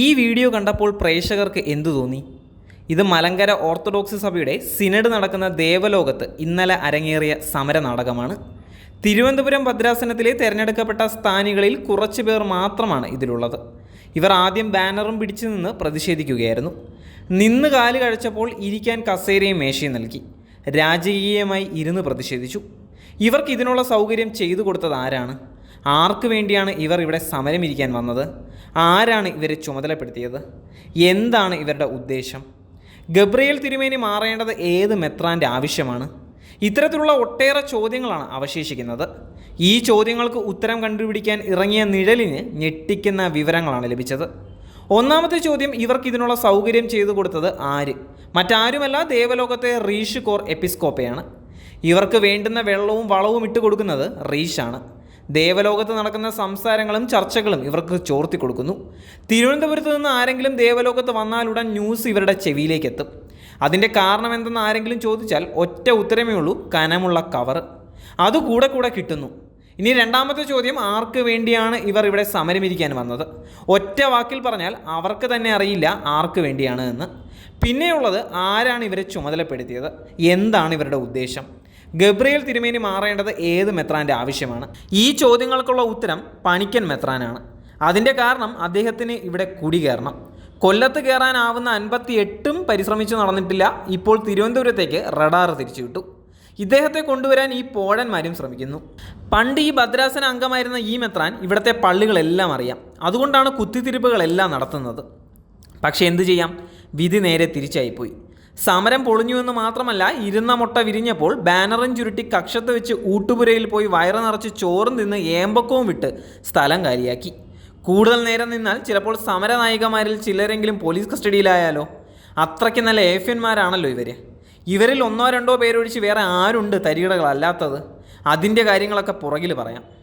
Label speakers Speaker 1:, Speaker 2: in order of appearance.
Speaker 1: ഈ വീഡിയോ കണ്ടപ്പോൾ പ്രേക്ഷകർക്ക് എന്തു തോന്നി? ഇത് മലങ്കര ഓർത്തഡോക്സ് സഭയുടെ സിനഡ് നടക്കുന്ന ദേവലോകത്ത് ഇന്നലെ അരങ്ങേറിയ സമര നാടകമാണ് തിരുവനന്തപുരം ഭദ്രാസനത്തിലെ തിരഞ്ഞെടുക്കപ്പെട്ട സ്ഥാനികളിൽ കുറച്ചു പേർ മാത്രമാണ് ഇതിലുള്ളത്. ഇവർ ആദ്യം ബാനറും പിടിച്ചു നിന്ന് പ്രതിഷേധിക്കുകയായിരുന്നു. നിന്ന് കാൽ കഴിച്ചപ്പോൾ ഇരിക്കാൻ കസേരയും മേശയും നൽകി. രാജകീയമായി ഇരുന്ന് പ്രതിഷേധിച്ചു. ഇവർക്ക് ഇതിനുള്ള സൗകര്യം ചെയ്തു കൊടുത്തത് ആരാണ്? ആർക്ക് വേണ്ടിയാണ് ഇവർ ഇവിടെ സമരമിരിക്കാൻ വന്നത്? ആരാണ് ഇവരെ ചുമതലപ്പെടുത്തിയത്? എന്താണ് ഇവരുടെ ഉദ്ദേശം? ഗബ്രിയേൽ തിരുമേനി മാറേണ്ടത് ഏത് മെത്രാന്റെ ആവശ്യമാണ്? ഇത്തരത്തിലുള്ള ഒട്ടേറെ ചോദ്യങ്ങളാണ് അവശേഷിക്കുന്നത്. ഈ ചോദ്യങ്ങൾക്ക് ഉത്തരം കണ്ടുപിടിക്കാൻ ഇറങ്ങിയ നിഴലിന് ഞെട്ടിക്കുന്ന വിവരങ്ങളാണ് ലഭിച്ചത്. ഒന്നാമത്തെ ചോദ്യം ഇവർക്ക് ഇതിനുള്ള സൗകര്യം ചെയ്തു കൊടുത്തത് ആര്? മറ്റാരുമല്ല ദേവലോകത്തെ റീഷ് കോർ എപ്പിസ്കോപ്പയാണ്. ഇവർക്ക് വേണ്ടുന്ന വെള്ളവും വളവും ഇട്ട് കൊടുക്കുന്നത് റീഷാണ്. ദേവലോകത്ത് നടക്കുന്ന സംസാരങ്ങളും ചർച്ചകളും ഇവർക്ക് ചോർത്തി കൊടുക്കുന്നു. തിരുവനന്തപുരത്ത് നിന്ന് ആരെങ്കിലും ദേവലോകത്ത് വന്നാലുടൻ ന്യൂസ് ഇവരുടെ ചെവിയിലേക്ക് എത്തും അതിന്റെ കാരണം എന്തെന്ന് ആരെങ്കിലും ചോദിച്ചാൽ ഒറ്റ ഉത്തരമേ ഉള്ളൂ കനമുള്ള കവർ. അത് കൂടെ കൂടെ കിട്ടുന്നു. ഇനി രണ്ടാമത്തെ ചോദ്യം ആർക്ക് വേണ്ടിയാണ് ഇവർ ഇവിടെ സമരമിരിക്കാൻ വന്നത്? ഒറ്റ വാക്കിൽ പറഞ്ഞാൽ അവർക്ക് തന്നെ അറിയില്ല ആർക്ക് വേണ്ടിയാണ് എന്ന്. പിന്നെയുള്ളത് ആരാണ് ഇവരെ ചുമതലപ്പെടുത്തിയത്? എന്താണ് ഇവരുടെ ഉദ്ദേശം? ഗബ്രിയേൽ തിരുമേനി മാറേണ്ടത് ഏത് മെത്രാന്റെ ആവശ്യമാണ്? ഈ ചോദ്യങ്ങൾക്കുള്ള ഉത്തരം പണിക്കൻ മെത്രാനാണ്. അതിന്റെ കാരണം അദ്ദേഹത്തിന് ഇവിടെ കുടി കയറണം കൊല്ലത്ത് കയറാനാവുന്ന അൻപത്തി എട്ടും പരിശ്രമിച്ചു നടന്നിട്ടില്ല. ഇപ്പോൾ തിരുവനന്തപുരത്തേക്ക് റഡാർ തിരിച്ചു വിട്ടു ഇദ്ദേഹത്തെ കൊണ്ടുവരാൻ ഈ പോഴന്മാരും ശ്രമിക്കുന്നു. പണ്ട് ഈ ഭദ്രാസന അംഗമായിരുന്ന ഈ മെത്രാൻ ഇവിടുത്തെ പള്ളികളെല്ലാം അറിയാം. അതുകൊണ്ടാണ് കുത്തിത്തിരിപ്പുകളെല്ലാം നടത്തുന്നത്. പക്ഷേ എന്തു ചെയ്യാം? വിധി നേരെ തിരിച്ചായിപ്പോയി. സമരം പൊളിഞ്ഞുവെന്ന് മാത്രമല്ല ഇരുന്ന മുട്ട വിരിഞ്ഞപ്പോൾ ബാനറും ചുരുട്ടി കക്ഷത്ത് വെച്ച് ഊട്ടുപുരയിൽ പോയി വയറ് നിറച്ച് ചോറും തിന്ന് ഏമ്പക്കവും വിട്ട് സ്ഥലം കാലിയാക്കി. കൂടുതൽ നേരം നിന്നാൽ ചിലപ്പോൾ സമരനായികമാരിൽ ചിലരെങ്കിലും പോലീസ് കസ്റ്റഡിയിലായാലോ? അത്രയ്ക്ക് നല്ല ഏഫ്യന്മാരാണല്ലോ ഇവർ ഇവരിൽ ഒന്നോ രണ്ടോ പേരൊഴിച്ച് വേറെ ആരുണ്ട് തരികിടകളല്ലാത്തത്? അതിന്റെ കാര്യങ്ങളൊക്കെ പുറകിൽ പറയാം.